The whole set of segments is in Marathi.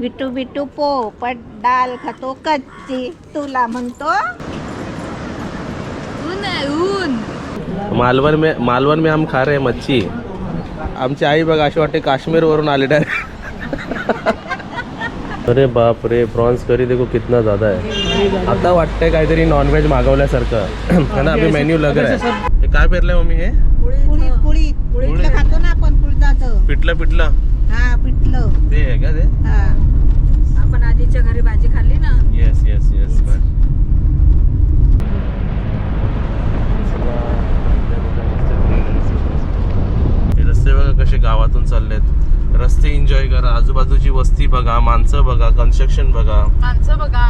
विटू विटू पोपट डाल खातो कच्ची. तुला म्हणतो? ऊन आहे ऊन. मालवण में मालवण में हम खा रहे हैं मच्छी. आमची आई बघा अशी वाटते काश्मीर वरून आले डायरेक्ट. अरे बाप रे प्रॉन्स करी देखो कितना ज्यादा है आता वाटतंय काहीतरी नॉनव्हेज मागवल्यासारखं. है ना अभी मेन्यू लग रहा है. हे काय पेरलंय मम्मी हे? कुळीत कुळीत कुळीतलं खातो ना आपण कुळीताचं पिठलं पिठलं. हा पिठलं. ते आहे का ते? हा आपण आधीच्या घरी भाजी खाल्ली ना येस येस येस रस्ते बघा कसे गावातून चाललेत? रस्ते एन्जॉय करा आजूबाजूची वस्ती बघा माणसं बघा कन्स्ट्रक्शन बघा. माणसं बघा.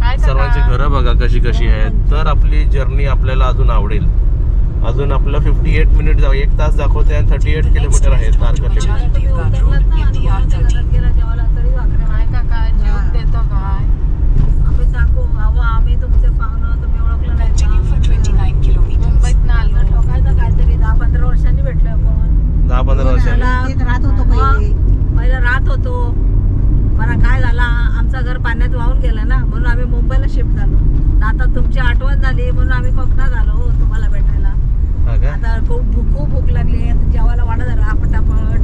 काय सर्वांची घरं बघा कशी कशी आहेत. तर आपली जर्नी आपल्याला अजून आवडेल. अजून आपलं फिफ्टी एट मिनिट जाऊ एक तास दाखवते आणि थर्टी एट किलोमीटर आहे तारकर्ली काय काका जेवण देतो काय आम्ही सांगू अहो आम्ही तुमचे पाहुणं तुम्ही ओळखलं नाही का? मुंबईत ना आलो ठोकायचं काहीतरी दहा पंधरा वर्षांनी भेटलो आपण दहा पंधरा वर्षांनी. तिथं राहत होतो पहिले. पहिलं राहत होतो. मला काय झाला? आमचं घर पाण्यात वाहून गेलं ना म्हणून आम्ही मुंबईला शिफ्ट झालो. आता तुमची आठवण झाली म्हणून आम्ही कोकणात आलो हो तुम्हाला भेटायला. हा आता खूप भूक खूप भूक लागली आता जेवायला वाढत झाला पटापट.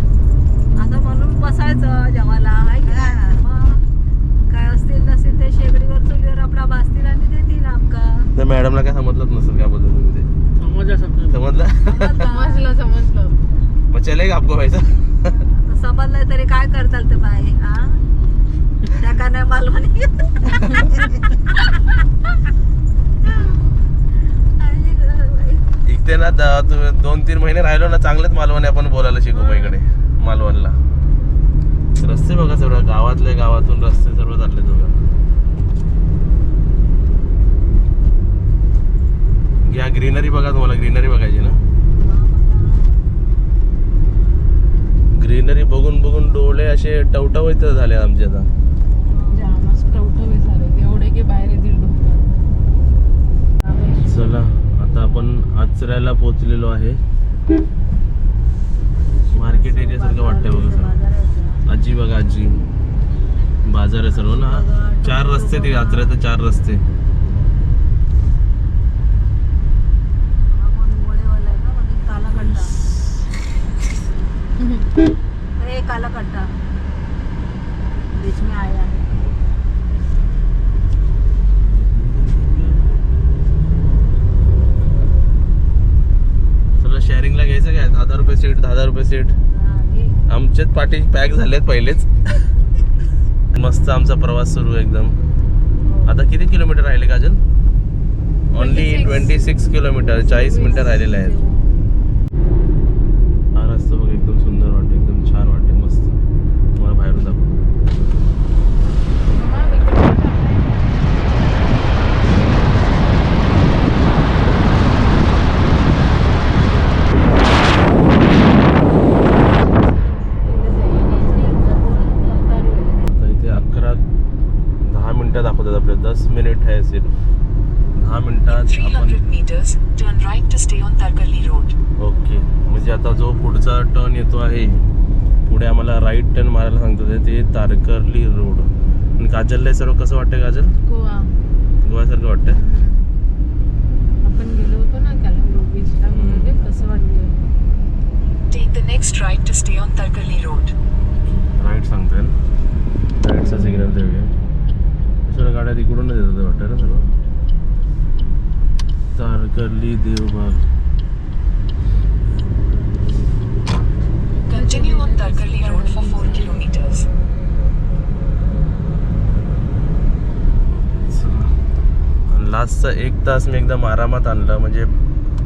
आता म्हणून बसायचं जेवायला आहे की नाही? मग काय असतील नसेल ते शेगडीवर चुलीवर आपला भाजतील आणि देतील आमका त्या मॅडमला काय समजलंच नसेल काय बोलतो तुम्ही ते समजलं समजलं समजलं मग चलेगा आपको पैसा? समजलंय तरी काय करताल ते हा त्या का नाही मालवणी इथे ना द- तु- दोन तीन महिने राहिलो ना चांगलेच मालवणी आपण बोलायला शिकू मग इकडे मालवणला. रस्ते बघा सर्व गावातले गावातून रस्ते सर्व चालले बघा या ग्रीनरी बघा तुम्हाला ग्रीनरी बघायची ना. ग्रीनरी बघून बघून डोळे असे टवटवीत झाले आमचे आता. चला आता आपण आचऱ्याला पोहोचलेलो आहे. मार्केट एरिया सारखं वाटतंय बघा सर आजी बघा आजी. बाजार आहे सर्व ना. चार रस्ते ते आचऱ्यात चार रस्ते. हे काला कट्टा बीच में आया. है शेअरिंगला घ्यायचं काय? दहा दहा रुपये सीट दहा दहा रुपये सीट. हा. आमचेच पाठी पॅक झालेत पहिलेच. मस्त आमचा प्रवास सुरू आहे एकदम. आता किती किलोमीटर राहिले Kajal only 26. Twenty six kilometre चाळीस मिनिटं राहिलेले आहेत हा रस्ता बघ एकदम सुंदर वाटते एकदम छान वाटते मस्त तुम्हाला बाहेरून दाखव आता इथे अकरा दहा मिनिटं दाखवतात आपल्याला दस मिनिट आहे सिर्फ दहा मिनिटात आपण 300 meters, turn right to stay on Tarkali Road. Okay म्हणजे आता जो पुढचा टर्न येतो आहे. पुढे आम्हाला राईट टर्न मारायला सांगतात ते तारकर्ली रोड आणि काजलला सर्व कसं वाटतं काजल? गोवा. गोव्यासारखं वाटतं आपण गेलो होतो ना कॅलंबो बीचला कसं वाटतं Take the next right to stay on Tarkali Road. Right सांगतोय. ना राईटचा सिग्नल देऊया. सर्व गाड्या तिकडूनच येतात वाटतं ना सर्व? Tarkarli Devbag. Continue on Tarkali Road for 4 kilometers. लास्टचा एक तास मी एकदम आरामात आणलं. म्हणजे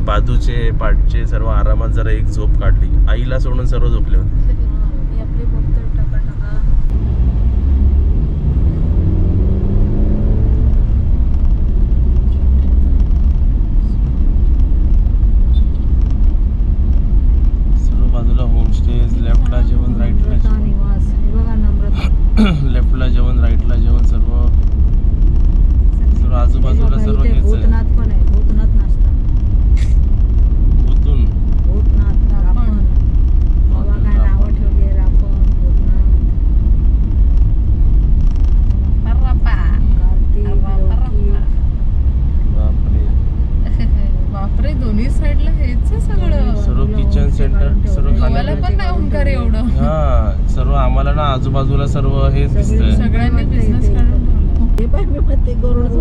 बाजूचे पाठचे सर्व आरामात जरा एक झोप काढली. आईला सोडून सर्व झोपले होते मी आपली बोलतो टका टका सर्व बाजूला होमस्टे लेफ्टला जेवण राईटला नम्रता निवास हे बघा नम्रता लेफ्टला जेवण राईटला जेवण सर्व सर्व आजूबाजूला सर्व इथे हेच आहे भूतनाथ पण आहे भूतनाथ नाश्ता उतून भूतनाथ रापण बाबा काय नावं ठेवली रापण भूतनाथ आजूबाजूला सर्व हेच दिसतंय सगळ्यांनी बिझनेस काढून ठेवला हे पाय मी म्हणते गरुड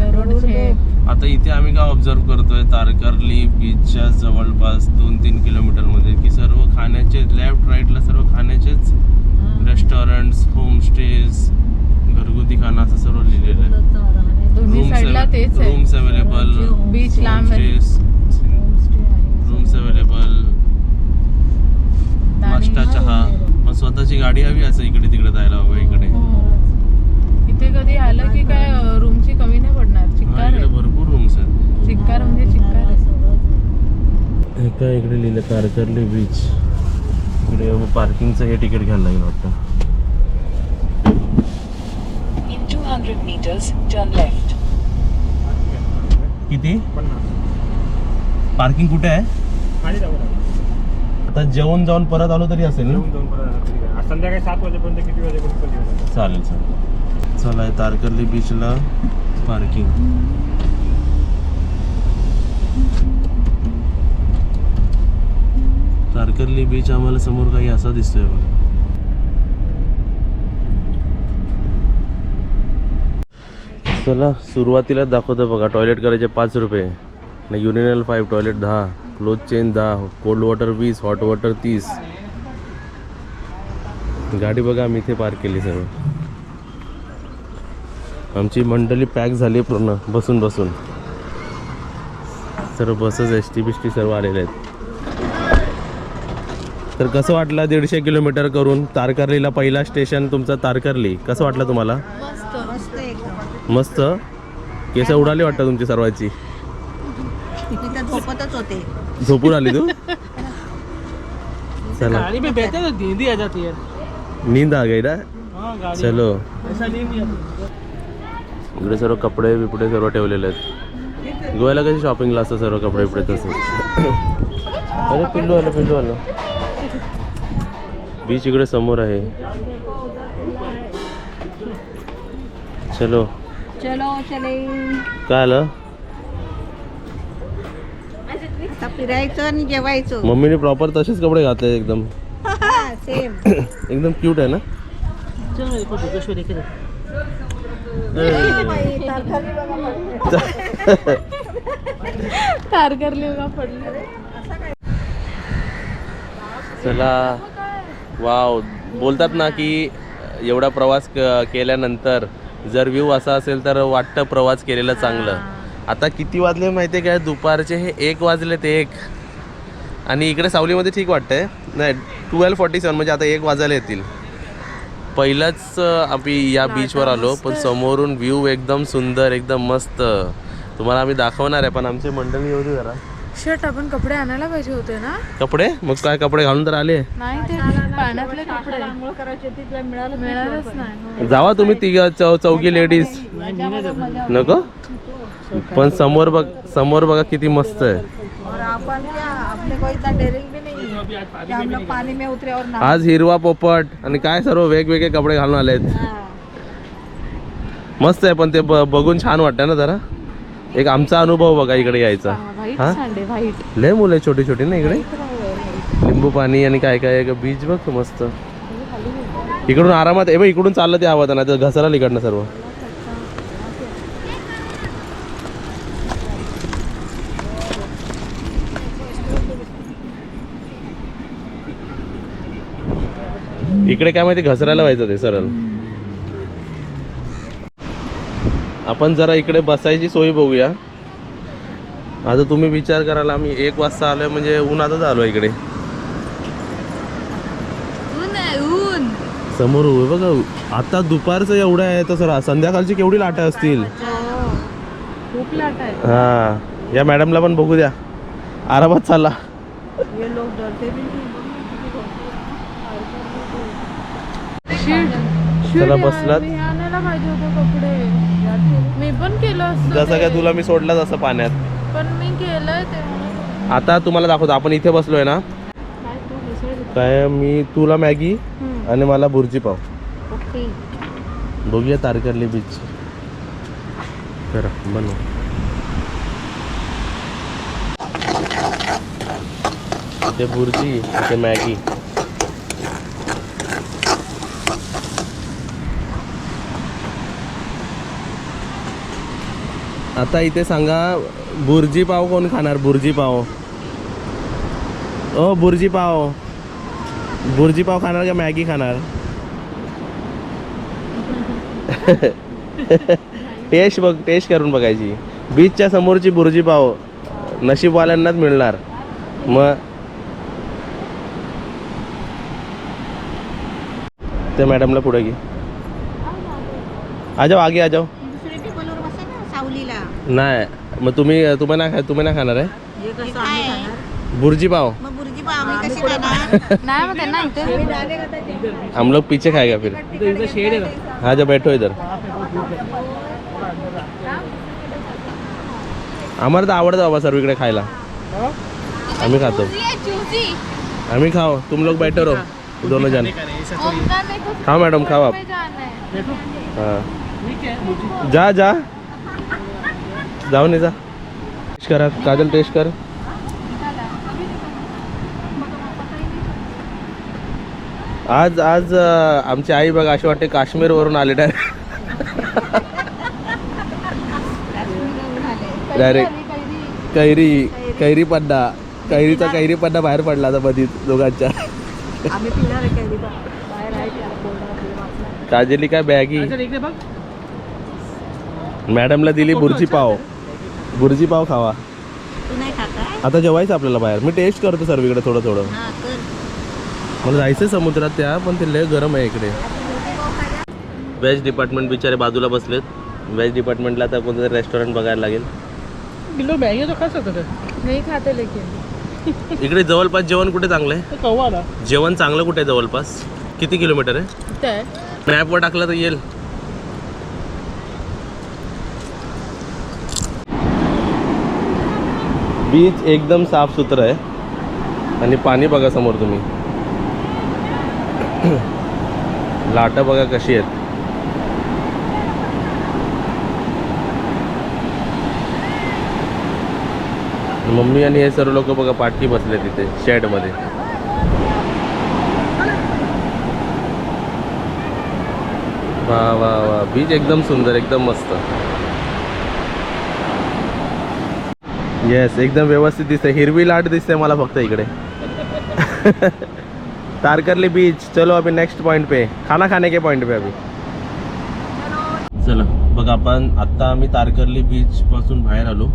गरुड शेप आता इथे आम्ही काय ऑब्झर्व करतोय? तारकर्ली बीचच्या जवळपास दोन तीन किलोमीटरमध्ये की सर्व खाण्याचे लेफ्ट राईटला सर्व खाण्याचेच रेस्टॉरंट्स होमस्टेज घरगुती खाना असं सर्व लिहिलेलं आहे. Rooms available beach rooms available नाश्ता चहा. मग स्वतःची गाडी हवी असं इकडे तिकडे जायला हवं इकडे. हो. इथे कधी आलं की काय रूमची कमी नाही पडणार? चिक्कार आहे. भरपूर रूम्स आहेत. चिक्कार म्हणजे चिक्कार आहे. हे काय इकडे लिहिलं तारकर्ली बीच इकडे पार्किंगचं हे तिकीट घ्यायला लागेल वाटतं. In 200 meters, turn left. किती? पार्किंग कुठे आहे? आता जेवण जाऊन परत आलो तरी असेल ना? संध्याकाळी सात वाजेपर्यंत किती वाजेपर्यंत? चालेल चालेल. चला तारकर्ली बीचला पार्किंग तारकर्ली बीच आम्हाला समोर काही असा दिसतोय बघा. चला सुरुवातीला दाखवतो बघा टॉयलेट करायचे पाच रुपये. आणि फाईव्ह टॉयलेट दहा क्लोथ चेन दहा कोल्ड वॉटर वीस हॉट वॉटर तीस. गाडी बघा आम्ही इथे पार्क केली सगळं. आमची मंडळी पॅक झाली पूर्ण बसून बसून. सर्व बसेस एस टी बिस टी सर्व आलेले आहेत. तर कसं वाटलं दीडशे किलोमीटर करून तारकर्लीला पहिला स्टेशन तुमचं तारकर्ली? कसं वाटलं तुम्हाला? मस्त. एकदम. मस्त? केस उडाली वाटतं तुमची सर्वांची? तिथे झोपतच होते. झोपून आली तू? चला. गाड़ी में बैठे तो नींद ही आ जाती है नींद आ गई ना? चलो. इकडे सर्व कपडे बिपडे सर्व ठेवलेले आहेत. गोव्याला कशी शॉपिंगला असतं सर्व कपडे बिपडे तसं? अरे पिल्लू आलं पिल्लू आलं बीच इकडे समोर आहे. चलो. चलो चले. काय आलं? फिरायचं आणि जेवायचं. मम्मीने प्रॉपर तसेच कपडे घातले एकदम. सेम एकदम क्यूट आहे ना चलो देखो जोगेश्वरी के तारकर्ली चला. वाव. बोलतात ना की एवढा प्रवास केल्यानंतर जर व्ह्यू असा असेल तर वाटतं प्रवास केलेला चांगलं. आता किती वाजले माहिती आहे काय दुपारचे हे एक वाजले ते एक. आणि इकडे सावलीमध्ये ठीक वाटतंय. नाही ट्वेल्व फॉर्टी सेवन म्हणजे आता एक वाजायला येतील. पहिलंच आम्ही या बीचवर आलो पण समोरून व्ह्यू एकदम सुंदर एकदम मस्त. तुम्हाला आम्ही दाखवणार आहे पण आमची मंडळी येऊ दे जरा. शर्ट आपण कपडे आणायला पाहिजे होते ना? कपडे? मग काय कपडे घालून तर आले. नाही ते पाण्यातले कपडे. करायचे तिथला मिळालं मिळालंच नाही हो. जावा तुम्ही तिघ चौ चौघी लेडीज नको? पण समोर बघ समोर बघा किती मस्त आहे. क्या अपने को इतना डेरिंग भी नहीं कि हम लोग पानी में उतरे और ना आज हिरवा पोपट आणि काय सर्व वेगवेगळे कपडे घालून आलेत. मस्त आहे पण ते ब- बघून छान वाटतं ना जरा. एक आमचा अनुभव बघा इकडे यायचा. व्हाईट हा? सांडे व्हाईट लय मुलं आहे छोटी छोटी ना इकडे? लिंबू पाणी आणि काय काय बीच बघ मस्त. इकडून आरामात आहे बघ इकडून चाललं ते हवं नाही तर घसरा इकडनं सर्व. इकडे काय माहिती घसरायला व्हायचं ते सरळ. आपण जरा इकडे बसायची सोय बघूया. आता तुम्ही विचार कराल आम्ही एक वाजता आलोय म्हणजे उन्हातच आलो इकडे. समोर बघा आता दुपारचं एवढं आहे तसं संध्याकाळची केवढी लाटा असतील? खूप लाट आहे हा या मॅडमला पण बघू द्या आरामात चालला. चला बसलात? मी आणायला पाहिजे होते कपडे. मी पण केलं असतं जसं. काय तुला मी सोडलं जसं पाण्यात. पण मी केलंय ते. आता तुम्हाला दाखवतो आपण इथे बसलोय ना. काय मी तुला मॅगी. आणि मला बुर्जी पाव. ओके. बघूया तारकर्ली बीच करा बनव. ते बुर्जी ते मॅगी. आता इथे सांगा बुर्जी पाव कोण खाणार? बुर्जी पाव. ओ बुर्जी पाव. बुर्जी पाव खाणार का मॅगी खाणार? टेस्ट बघ टेस्ट करून बघायची. बीचच्या समोरची बुर्जी पाव नशीबवाल्यांनाच मिळणार. मग ते मॅडमला पुढे घे. आजाव आगे आजाव जाओ दुसऱ्या टेबलवर बसा ना सावलीला नाही मग तुम्ही तुम्ही ना खा तुम्ही ना खाणार आहे? हे कसं आम्ही खाणार? बुर्जी पाव. मग बुर्जी पाव आम्ही कशी खाणार? नाही मग त्यांना इथे. हम लोग पीछे खाएगा फिर. इधर इधर शेड है ना हाँ जा बैठो इधर. आम्हाला तर आवडतं बाबा सर्व इकडे खायला. आम्ही खातो. आम्ही खाओ तुम लोग बैठो रहो. दोनों जन. खाओ मैडम खाओ आप. हाँ. जा जा. जाऊ नाही जा. टेस्ट करा काजल टेस्ट कर. आज आज आमची आई बघा अशी वाटते काश्मीरवरून आले डायरेक्ट डायरेक्ट कैरी कैरी पड्डा. कैरीचा कैरी पड्डा बाहेर पडला आता मधीच दोघांच्या. काजली काय बॅगी मॅडमला दिली बुर्जी पाव. बुर्जी पाव खावा. तू नाही खाताय आता जेवायचं आपल्याला बाहेर. मी टेस्ट करतो सर्वीकडे थोडं थोडं. हा कर. मला जायचं समुद्रात त्या पण ते लय गरम आहे इकडे. व्हेज डिपार्टमेंट बिचारे बाजूला बसलेत. व्हेज डिपार्टमेंटला आता कोणतं रेस्टॉरंट बघायला लागेल. किलो मैगी तो खा सकते थे नाही खाते लेकिन इकडे जवळपास जेवण कुठे चांगलं आहे तो कौवा ना जेवण चांगलं कुठे आहे जवळपास? किती किलोमीटर आहे? मॅपवर टाकलं तर येईल. बीच एकदम साफ सुथरं आहे. आणि पाणी बघा समोर तुम्ही. लाटा बघा कशी आहेत. मम्मी आणि हे सर्व लोक बघा पाठी बसले तिथे शेडमध्ये वा वा वा. बीच एकदम सुंदर एकदम मस्त. येस एकदम व्यवस्थित दिसते हिरवी लाट दिसते मला फक्त इकडे. तारकर्ली बीच चलो अभी नेक्स्ट पॉइंट पे. खाना खाने के पॉइंट पे अभी. चला बघ आपण आत्ता आम्ही तारकर्ली बीच पासून बाहेर आलो.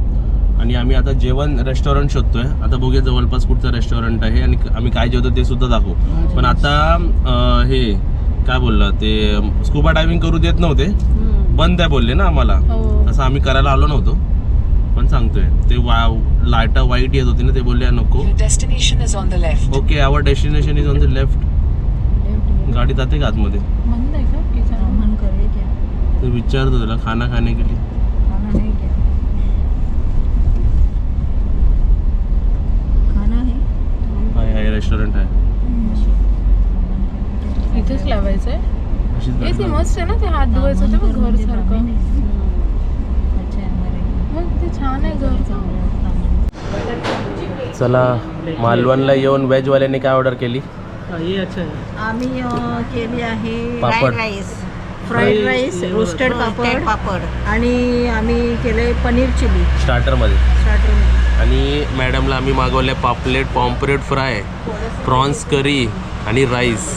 आणि आम्ही आता जेवण रेस्टॉरंट शोधतोय. आता बघूया जवळपास कुठचं रेस्टॉरंट आहे आणि आम्ही काय जेवतो ते सुद्धा दाखवू. पण आता हे काय बोललं ते स्कुबा डायव्हिंग करू देत नव्हते. बंद आहे बोलले ना आम्हाला. हो. असं आम्ही करायला आलो नव्हतो. पण सांगतोय. ते वा लाटा वाईट येत होती ना ते बोलले नको. Destination is on the left. Okay our destination is on the left गाडी जाते का आतमध्ये? मंद आहे का? की जरा? मन करे क्या ते विचारतो तुला खाना खाने के लिए. खाना है क्या खाना है हाय हाय रेस्टॉरंट आहे. इथेच लावायचं आहे हे. मस्त ना ते हात धुवायचं घर सारखं अच्छा हमारे मग ते छान आहे घर चला मालवणला येऊन व्हेजवाल्यांनी काय ऑर्डर केली? ये अच्छा आम्ही केली आहे papad. Rice fried rice roasted papad. Papad. आणि आम्ही केले पनीर चिली. स्टार्टरमध्ये स्टार्टर आणि मॅडमला आम्ही मागवले पापलेट पॉम्परेट फ्राय प्रॉन्स करी आणि राईस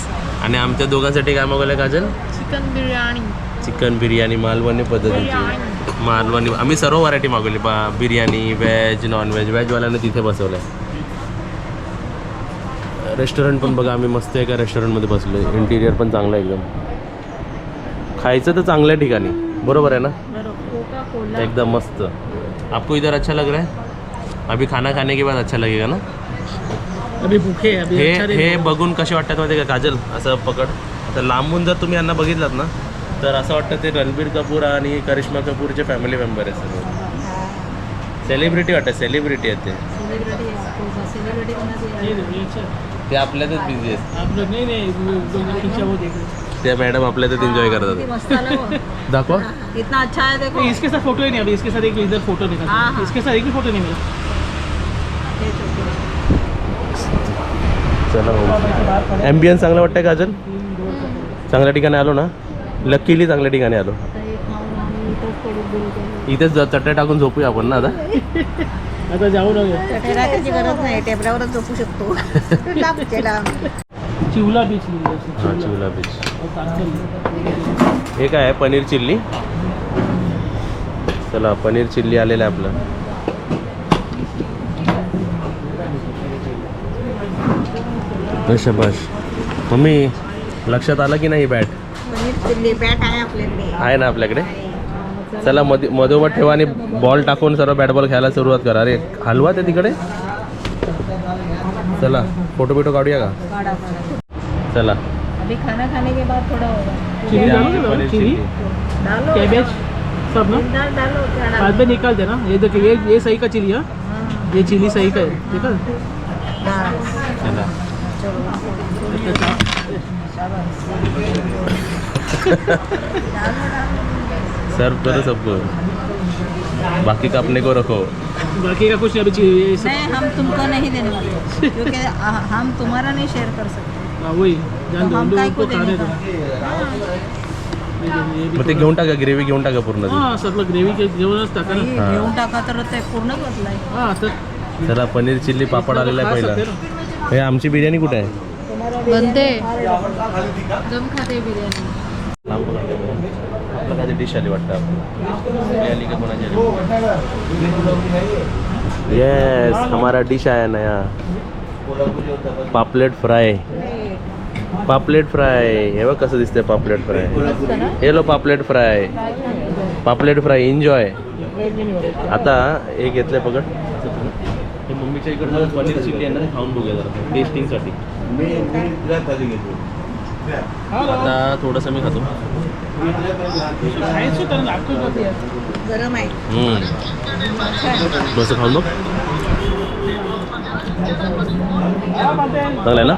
आणि आमच्या दोघांसाठी काय मागवलं काजल? चिकन बिर्याणी चिकन बिर्याणी मालवणी पद्धतीची. मालवणी आम्ही सर्व व्हरायटी मागवली. बा बिर्याणी व्हेज नॉन व्हेज व्हेजवाल्याने तिथे बसवलं आहे रेस्टॉरंट पण बघा आम्ही मस्त एका रेस्टॉरंटमध्ये बसलो आहे इंटिरियर पण चांगलं आहे एकदम. खायचं तर चांगल्या ठिकाणी. बरोबर आहे ना? एकदम मस्त. आपको इधर अच्छा लग रहा है? अभी खाना खाने के बाद अच्छा लगेगा ना? अभी भूखे हैं अभी हे बघून कसे वाटतात माहिती का? काजल असं पकड. तर लांबून जर तुम्ही यांना बघितलात ना तर असं वाटतं ते रणबीर कपूर आणि करिश्मा कपूरचे फॅमिली मेंबर आहेत सगळे. सेलिब्रिटी वाटतं सेलिब्रिटी आहेत ते. सेलिब्रिटी सेलिब्रिटी ये देखो, ये अच्छा है। ते आपल्यातच बिझी आहेत. नहीं नहीं त्या मॅडम आपल्यातच एन्जॉय करतात. मस्त आलं वो. दाखवा. इतना अच्छा है देखो. नहीं, इसके साथ फोटो ही नहीं अभी इसके साथ एक इधर फोटो हाँ, निकाल. हाँ। इसके साथ एक भी फोटो नहीं मिला. चला ॲम्बियन्स चांगलं वाटतंय काजल चांगल्या ठिकाणी आलो ना? लकीली चांगल्या ठिकाणी आलो. हे इथंच चटई टाकून झोपूया आपण ना आता? आता जाऊ गरज नाही टेबलावरच झोपू शकतो. चिवला बीच हा चिवला. बीच तारकर्ली हे काय आहे पनीर चिल्ली? चला पनीर चिल्ली आलेलं आहे आपलं. शबाश मम्मी लक्षात आलं की नाही बॅट चिल्ली बॅट आहे आपल्याकडे. आहे ना आपल्याकडे? चला मध्ये मधोमध ठेवा आणि बॉल टाकून सर्व बॅट बॉल खेळायला सुरुवात करा. अरे हलवा ते तिकडे? चला फोटो बिटो काढूया का? चला. अभी खाना खाने के बाद थोड़ा होगा चिली डालो कैबेज सब ना? डाल डालो क्या डालो बाद में निकाल देना. ये देखिए ये ये सही का चिली हाँ? ये चिली सही का है। ठीक है? हाँ, चला। सर्व करो सबको बाकी का अपने को रखो। बाकी का कुछ नहीं अभी नहीं हम तुमको नहीं देने वाले क्योंकि हम तुम्हारा नहीं शेयर कर सकते। हाँ वही जान दो हम काय को देने का मग ते घेऊन टाका ग्रेव्ही घेऊन टाका पूर्ण ती. हाँ सगळं ग्रेव्ही के जेवणच टाका ना. हा. घेऊन टाका तर ते पूर्ण बदलाय. हाँ तर चला पनीर चिल्ली पापड आलेला आहे पहिला. हे आमची बिर्याणी कुठे आहे? बनते दम खाते बिर्याणी. लांब. आपलं काहीतरी डिश आली वाटतं आपली आली का कोणाची येस हमारा डिश आया नया. पापलेट फ्राय. पापलेट फ्राय. हे बघ कसं दिसतंय पापलेट फ्राय. हे लो पापलेट फ्राय. पापलेट फ्राय एन्जॉय आता हे घेतलंय पकड. मम्मीच्या इकडनं पनीर चिल्ली आहे ना खाऊन बघूया जरा. टेस्टिंगसाठी आता थोडंसं मी खातो. गरम आहे खाऊन बघ चांगलं आहे ना.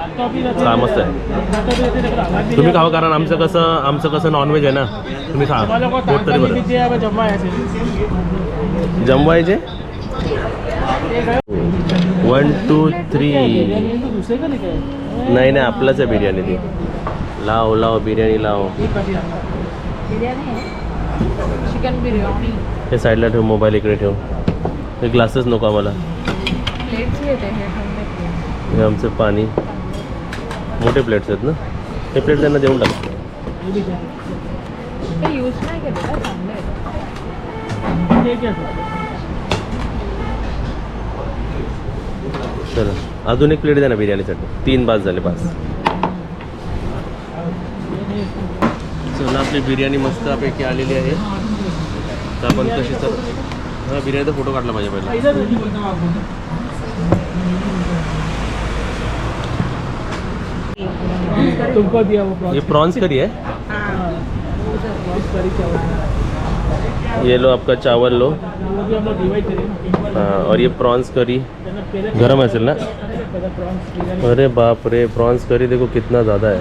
हा मस्त आहे तुम्ही. खावा कारण आमचं कसं आमचं कसं नॉनव्हेज आहे ना तुम्ही खा पोट तरी बरं. जमवायचे वन टू थ्री? नाही नाही आपलंच आहे बिर्याणी ती लाव लाव बिर्याणी लाव. चिकन बिर्याणी. हे साईडला ठेव मोबाईल इकडे ठेव. हे ग्लासेस नको आम्हाला. हे आमचं पाणी. मोठे प्लेट्स आहेत ना? हे प्लेट त्यांना देऊन टाक? चला. अजून एक प्लेट द्या ना बिर्याणीसाठी. तीन बास झाले बास. चला आपली बिर्याणी मस्तपैकी आलेली आहे. तर आपण कशी तर हा बिर्याणीचा फोटो काढला पाहिजे पहिला. इधर नहीं बोलता हूँ आपको तुमको दिया वो ये प्रॉन्स प्रॉन्स करी है इस करी चावल ये लो आपका चावल लो. वो भी हम लोग डिवाइड करें हाँ, और ये प्रॉन्स करी. पहले गरम असेल ना? पहले प्रॉन्स बिरयानी अरे बाप रे प्रॉन्स करी देखो कितना ज़्यादा है.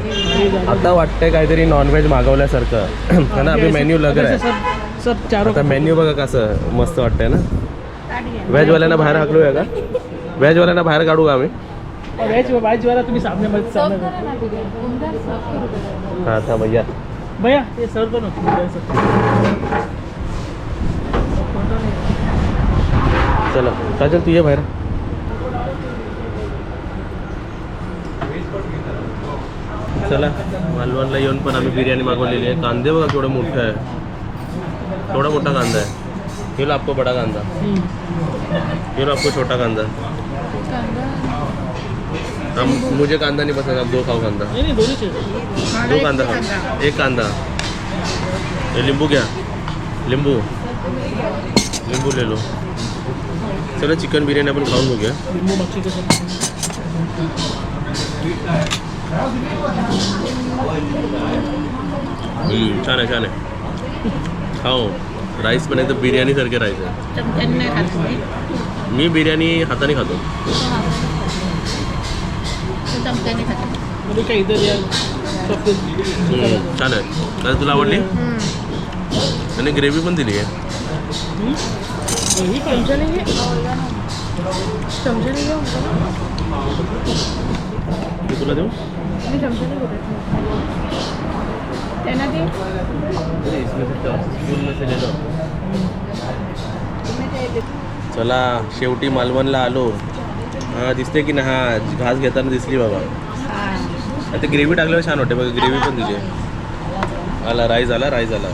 आता वाटतंय काहीतरी नॉनव्हेज मागवल्यासारखं. है ना अभी मेन्यू लग रहा है. सब चारों आता मेन्यू बघा कसं मस्त वाटतंय ना. व्हेजवाल्यांना बाहेर हाकलूया का? व्हेजवाल्यांना बाहेर काढू का आम्ही? और वेज वेज वाला तुम्ही सामने मत सर्व सामने करा ना बिर्याणी उंदर सर्व करू द्या. हां था भैया. भैया ये सर्व करो. चला. काजल तू ये बाहेर. चला. मालवणला येऊन पण आम्ही बिर्याणी मागवलेली आहे. कांदे बघा केवढं मोठं आहे. केवढा मोठा कांदा आहे. ये लो आपको बड़ा कांदा. ये लो आपको छोटा कांदा. हम मुझे कांदा नहीं पसंद आप दो खाओ कांदा. दो कांदा खाओ. एक कांदा. ये नींबू क्या लिंबू. लिंबू ले लो. चलो चिकन बिर्याणी आपण खाऊन बघूया. नींबू छान आहे छान आहे. खाओ राईस पण एकदम बिर्याणीसारखे राईस आहे? मी. बिर्याणी हाताने खातो. छान आहे. काय तुला आवडली? आणि ग्रेव्ही पण दिली आहे. तुला देऊ? मी चमच्याने त्यांना ते चला शेवटी मालवणला आलो. हा दिसते की ना हा घास घेताना दिसली बाबा. आता ग्रेव्ही टाकल्यावर छान वाटते बघा ग्रेव्ही पण दिली आला राईस आला राईस आला.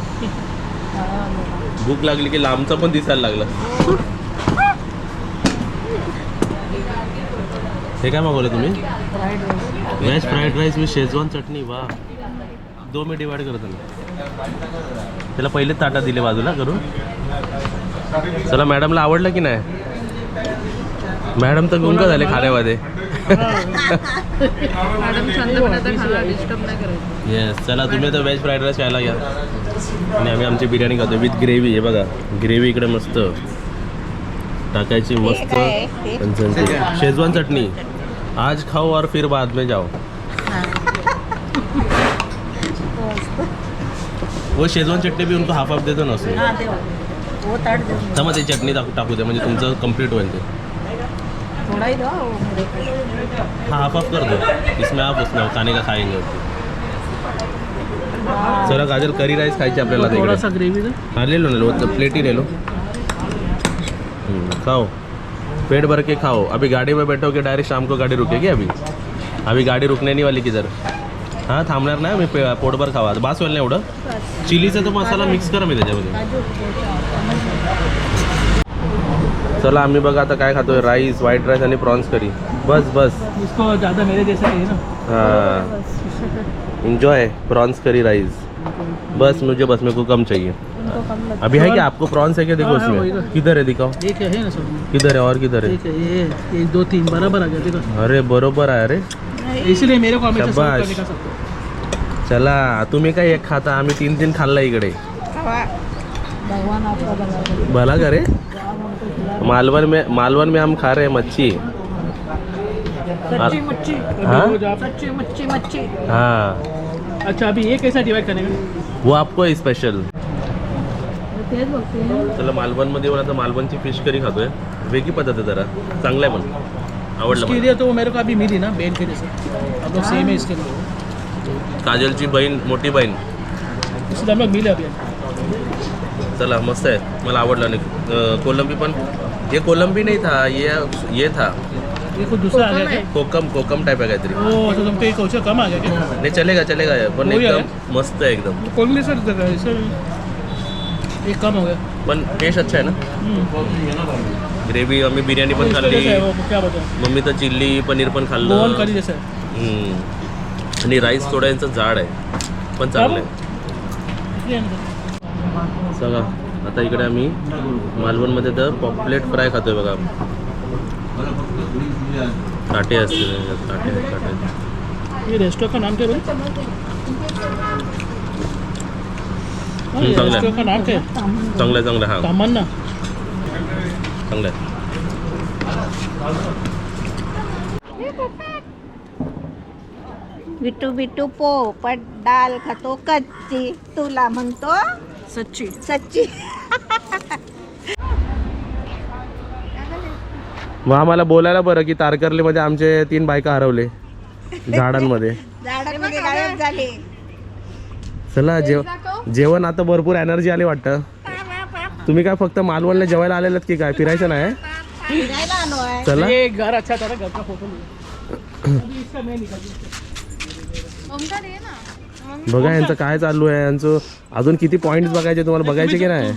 भूक लागली की लांबचा पण दिसायला लागला. हे काय मागवलं तुम्ही? Veg fried rice with Schezwan chutney वा दो मी डिवाइड करतो ना त्याला पहिले ताटा दिले बाजूला करून. चला मॅडमला आवडलं की नाही? मॅडम तर गुंग झाले खाण्यामध्ये. येस चला तुम्ही तर व्हेज फ्राईड राईस खायला घ्या. आणि आम्ही आमची बिर्याणी खातो विथ ग्रेव्ही आहे बघा. ग्रेव्ही इकडे मस्त. टाकायची मस्त. शेजवान चटणी. आज खाओ और फिर बाद में जाओ। वो शेजवान चटणी भी उनको हाफ हाफ देतो ना हा तर मग ते चटणी टाकू टाकू दे म्हणजे तुमचं कंप्लीट होईल ते. थोड़ा ही। हाँ हाफ हाफ कर दो. इसमें आप उसमें आप खाने का खाएंगे चला गाजर करी राईस खायची आपल्याला थोड़ा तिकडे. सा ग्रेवी दे. हाँ ले लो ले लो. प्लेट ही ले लो. खाओ. पेट भर के खाओ। अभी गाड़ी में बैठोगे डायरेक्ट शाम को गाड़ी रुकेगी अभी? अभी गाडी रुकणे नाही वाली किधर? हां थांबणार नाही मी पे- पोटभर खावा. बास होईल ना एवढं चिलीचा तो मसाला मिक्स करा मी त्याच्यामध्ये. चला आम्ही बघा आता काय खातोय. राईस व्हाईट राईस आणि प्रॉन्स करी बस बस. इसको ज़्यादा मेरे जैसा चाहिए ना? हाँ. इंजॉय प्रॉन्स करी राइस बस मुझे बस मेरे को कम चाहिए. अभी है क्या आपको प्रॉन्स है क्या? देखो हाँ, हाँ, उसमें। तो। किधर है दिखाओ। एक है ना सब? किधर है और किधर है? ये एक दो तीन बराबर आ गया देखो। अरे बरोबर आहे रे इसलिए मेरे को हमेशा का चला तुम्ही काय एक खाता आम्ही तीन तीन खाल्ला इकडे भगवान आपका भला करे. मालवन में मालवन में हम खा रहे हैं मच्छी। सच्ची मच्छी। हाँ? सच्ची मच्छी मच्छी। हाँ। अच्छा अभी ये कैसा डिवाइड करने का वो आपको स्पेशल तेच बघते. चला मालवणमध्ये येऊन आता मालवणची फिश करी खातोय. वेगळी पद्धत आहे जरा. चांगलं आहे पण आवडलं इसके मला. लिए तो वो मेरे को अभी मिली ना बेन के जैसे हम लोग सेम है इसके लिए. काजलची बहीण मोठी बहीण. इसलिए हम लोग मिले अभी. चला मस्त आहे. मला आवडलं आणि अं, कोलंबी पण. ये कोलंबी नहीं था ये ये था. ये कुछ दूसरा आ गया क्या? कोकम कोकम टाइप आहे काहीतरी. ओ तो तुमको एक औषध कम आ गया क्या? नाही चलेगा चलेगा. पण आहे? एकदम मस्त आहे एकदम. जगह सर एक कम हो गया। पण टेस्ट अच्छा आहे ना। ग्रेव्ही आम्ही बिर्याणी पण खाल्ली. मम्मी तर चिल्ली पनीर पण खाल्लं. आणि राईस थोडं यांचं जाड आहे पण चांगलं आहे. चला आता इकडे आम्ही मालवणमध्ये तर पॉपलेट फ्राय खातोय बघा. काटे असते आहेत. ये रेस्टोरेंट का नाम क्या बोले हाँ, ये चांगला चांगलं आहे चांगलं आहे हा चांगलं आहे विटू विटू पोपट डाल खातो कच्ची तुला म्हणतो सच्ची सच्ची मग आम्हाला बोलायला बरं की तारकर्लीमध्ये आमचे तीन बायका हरवले. झाडांमध्ये. झाडांमध्ये गायब झाले. चला जेव जेवण आता भरपूर एनर्जी आली वाटतं. तुम्ही काय फक्त मालवणला जेवायला आलेलात की काय? फिरायचं नाही चला घर अच्छा था ना घर का फोटो लिया अभी इसका मैं निकाल बघा यांचं काय चालू आहे यांचं अजून किती पॉईंट्स बघायचे तुम्हाला बघायचे की नाही?